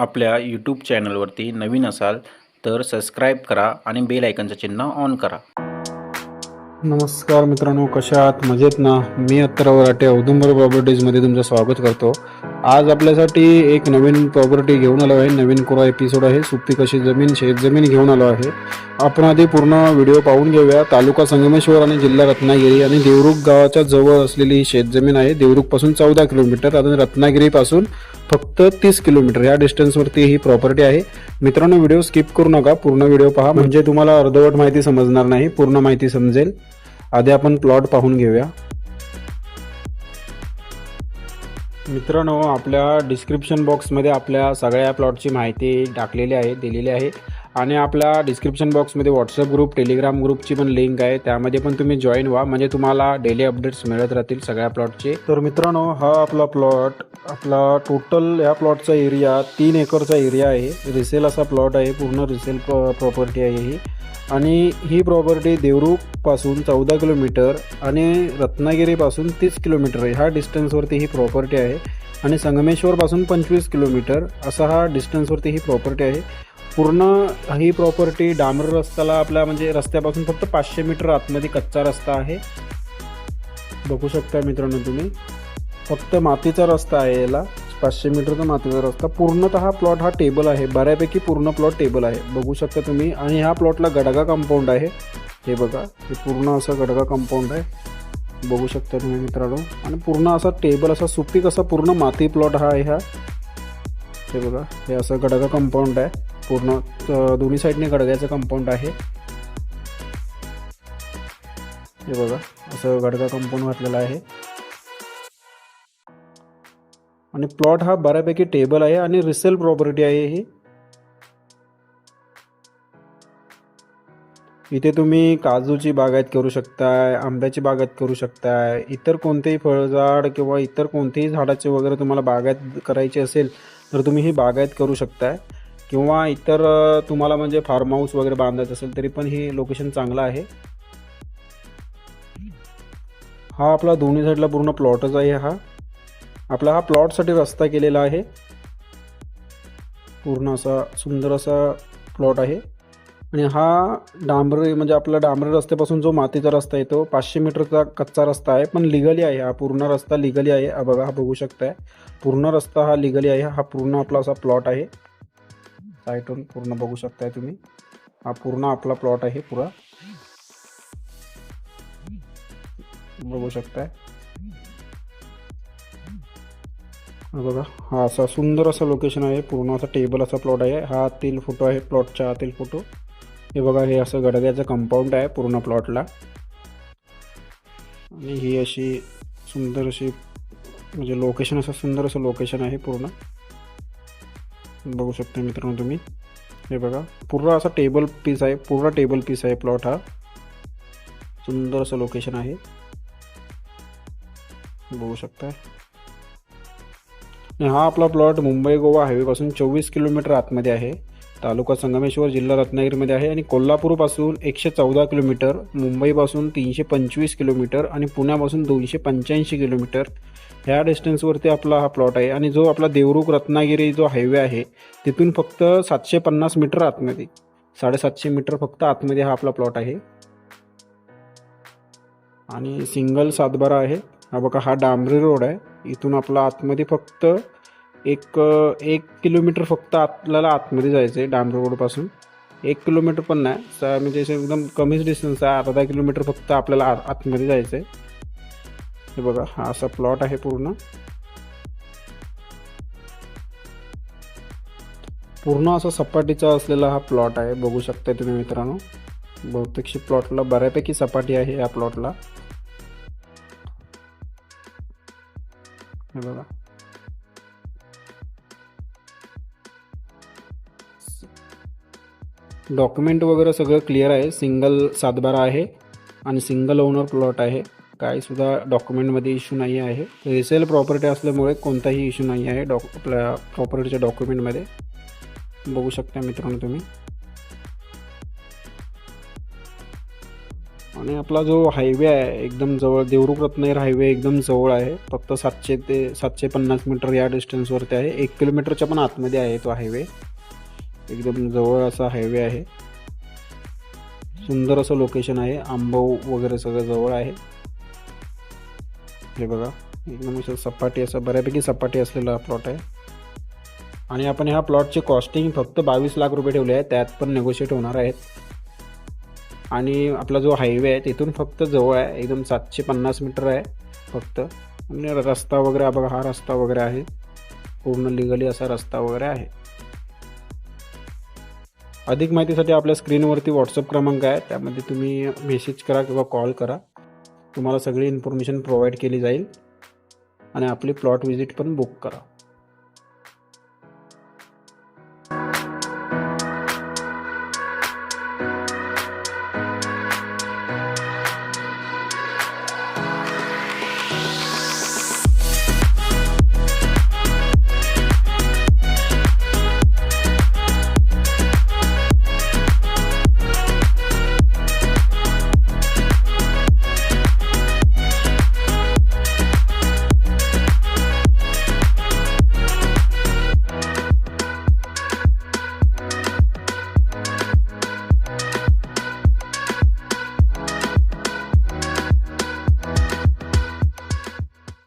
आपल्या यूट्यूब चॅनलवरती नवीन असाल तर सबस्क्राईब करा आणि बेल आयकनचं चिन्ह ऑन करा. नमस्कार मित्रांनो कशा आहात? मजेत ना? मी अत्तराव वराटे औदुंबर प्रॉपर्टीजमध्ये तुमचं स्वागत करतो. आज आपल्यासाठी एक नवीन प्रॉपर्टी घेऊन आलो आहे. नवीन कोरा एपिसोड आहे. सुपी कशी जमीन शेतजमीन घेऊन आलो आहे. आपण आधी पूर्ण व्हिडिओ पाहून घेऊया. तालुका संगमेश्वर आणि जिल्हा रत्नागिरी आणि देवरुख गावाच्या जवळ असलेली ही शेतजमीन आहे. देवरुखपासून चौदा किलोमीटर आणि रत्नागिरीपासून फक्त तीस किलोमीटर. या डिस्टन्सवरती ही प्रॉपर्टी आहे. मित्रांनो व्हिडिओ स्किप करू नका. पूर्ण व्हिडिओ पहा. म्हणजे तुम्हाला अर्धवट माहिती समजणार नाही. पूर्ण माहिती समजेल. आधी आपण प्लॉट पाहून घेऊया. मित्रांनो आपल्या डिस्क्रिप्शन बॉक्समध्ये आपल्या सगळ्या प्लॉटची माहिती टाकलेली आहे दिलेली आहे. आणि आपल्या डिस्क्रिप्शन बॉक्समध्ये व्हॉट्सअप ग्रुप टेलिग्राम ग्रुपची पण लिंक आहे. त्यामध्ये पण तुम्ही जॉईन व्हा. म्हणजे तुम्हाला डेली अपडेट्स मिळत राहतील सगळ्या प्लॉटचे तर मित्रांनो हा आपला प्लॉट आपला टोटल या प्लॉटचा एरिया तीन एकरचा एरिया आहे. रिसेल असा प्लॉट आहे. पूर्ण रिसेल प्रॉपर्टी आहे ही. आणि ही प्रॉपर्टी देवरूखपासून चौदा किलोमीटर आणि रत्नागिरीपासून तीस किलोमीटर ह्या डिस्टन्सवरती ही प्रॉपर्टी आहे. आणि संगमेश्वरपासून पंचवीस किलोमीटर असा हा डिस्टन्सवरती ही प्रॉपर्टी आहे. पूर्ण ही प्रॉपर्टी डांबर रस्त्याला आपल्या म्हणजे रस्त्यापासून फक्त पाचशे मीटर आतमध्ये कच्चा रस्ता आहे. बघू शकता मित्रांनो तुम्ही. फक्त मातीचा रस्ता आहे याला. पाचशे मीटरचा मातीचा रस्ता. पूर्णतः प्लॉट हा टेबल आहे. बऱ्यापैकी पूर्ण प्लॉट टेबल आहे. बघू शकता तुम्ही. आणि ह्या प्लॉटला गडगा कंपाऊंड आहे. हे बघा. हे पूर्ण असं गडगा कंपाऊंड आहे. बघू शकता तुम्ही मित्रांनो. आणि पूर्ण असा टेबल असा सुपीक असा पूर्ण माती प्लॉट हा आहे हा. हे बघा. हे असं गडगा कंपाऊंड आहे. पूर्ण दोन्ही साईडने गडग्याचं कंपाऊंड आहे. हे बघा असं गडगा कंपाऊंड घातलेलं आहे. आणि प्लॉट हा बऱ्यापैकी टेबल आहे आणि रिसेल प्रॉपर्टी आहे ही. इथे तुम्ही काजूची बागायत करू शकताय आंब्याची बागायत करू शकताय इतर कोणतेही फळझाड किंवा इतर कोणतेही झाडाचे वगैरे तुम्हाला बागायत करायची असेल तर तुम्ही ही बागायत करू शकताय. किंवा इतर तुम्हाला म्हणजे फार्म हाऊस वगैरे बांधायचं असेल तरी पण ही लोकेशन चांगलं आहे. हा आपला दोन्ही साईडला पूर्ण प्लॉटच आहे हा. आपला हा प्लॉटसाठी रस्ता केलेला आहे. पूर्ण असा सुंदर असा प्लॉट आहे. आणि हा डांबरी म्हणजे आपला डांबरी रस्त्यापासून जो मातीचा रस्ता आहे तो पाचशे मीटरचा कच्चा रस्ता आहे पण लिगली आहे हा. पूर्ण रस्ता लिगली आहे. बघा हा बघू शकताय. पूर्ण रस्ता हा लिगली आहे. हा पूर्ण आपला असा प्लॉट आहे. साईटून पूर्ण बघू शकताय तुम्ही. हा पूर्ण आपला प्लॉट आहे पुरा. बघू शकताय. बघा हा असा सुंदर असं लोकेशन आहे. पूर्ण असा टेबल असा प्लॉट आहे. हा आतील फोटो आहे प्लॉटच्या आतील फोटो हे बघा हे असं गडग्याचं कंपाऊंड आहे पूर्ण प्लॉटला आणि ही अशी सुंदर अशी म्हणजे लोकेशन असं सुंदर असं लोकेशन आहे पूर्ण. बघू शकता मित्रांनो तुम्ही. हे बघा पूर्ण असा टेबल पीस आहे पूर्ण टेबल पीस आहे प्लॉट हा. सुंदर असं लोकेशन आहे. बघू शकता. हा आपला प्लॉट मुंबई गोवा हायवेपासून चोवीस किलोमीटर आतमध्ये आहे. तालुका संगमेश्वर जिल्हा रत्नागिरीमध्ये आहे आणि कोल्हापूरपासून एकशे चौदा किलोमीटर मुंबईपासून तीनशे पंचवीस किलोमीटर आणि पुण्यापासून दोनशे पंच्याऐंशी किलोमीटर ह्या डिस्टन्सवरती आपला हा प्लॉट आहे. आणि जो आपला देवरुख रत्नागिरी जो हायवे आहे तिथून फक्त सातशे पन्नास मीटर आतमध्ये. साडेसातशे मीटर फक्त आतमध्ये हा आपला प्लॉट आहे. आणि सिंगल सातबारा आहे. हा बघा हा डांबरी रोड आहे. इथून आपला आतमध्ये फक्त एक एक किलोमीटर फक्त आपल्याला आतमध्ये जायचं आहे डांबरी रोडपासून एक किलोमीटर पण नाही. म्हणजे असं एकदम कमीच डिस्टन्स आहे. अर्धा किलोमीटर फक्त आपल्याला आतमध्ये जायचं आहे हे बघा हा असा प्लॉट आहे पूर्ण. पूर्ण असा सपाटीचा असलेला हा प्लॉट आहे बघू शकता तुम्ही मित्रांनो. बहुतेकशी प्लॉटला बऱ्यापैकी सपाटी आहे या प्लॉटला हे बघा. डॉक्युमेंट वगैरे सगळं क्लिअर आहे. सिंगल सातबारा आहे आणि सिंगल ओनर प्लॉट आहे. काय सुद्धा डॉक्युमेंटमध्ये इश्यू नाही आहे. रिसेल प्रॉपर्टी असल्यामुळे कोणताही इश्यू नाही आहे डॉक आपल्या प्रॉपर्टीच्या डॉक्युमेंटमध्ये बघू शकता मित्रांनो तुम्ही. आणि आपला जो हायवे आहे एकदम जवळ देवरुख रत्नागिरी हायवे एकदम जवळ आहे. फक्त सातशे ते सातशे पन्नास मीटर या डिस्टन्सवरती आहे. एक किलोमीटरच्या पण आतमध्ये आहे तो हायवे एकदम जवळ असा हायवे आहे. सुंदर असं लोकेशन आहे. आंबव वगैरे सगळं जवळ आहे. हे बघा एकदम असं सपाटी असं बऱ्यापैकी सपाटी असलेला हा प्लॉट आहे. आणि आपण ह्या प्लॉटची कॉस्टिंग फक्त बावीस लाख रुपये ठेवले आहे त्यात पण नेगोशिएट होणार आहेत. आणि आपला जो हायवे आहे तिथून फक्त जवळ आहे एकदम सातशे पन्नास मीटर आहे फक्त. आणि रस्ता वगैरे हा बघा हा रस्ता वगैरे आहे. पूर्ण लिगली असा रस्ता वगैरे आहे. अधिक माहितीसाठी आपल्या स्क्रीनवरती व्हॉट्सअप क्रमांक आहे त्यामध्ये तुम्ही मेसेज करा किंवा कॉल करा. तुम्हाला सगळी इन्फॉर्मेशन प्रोव्हाइड केली जाईल. आणि आपली प्लॉट व्हिजिट पण बुक करा.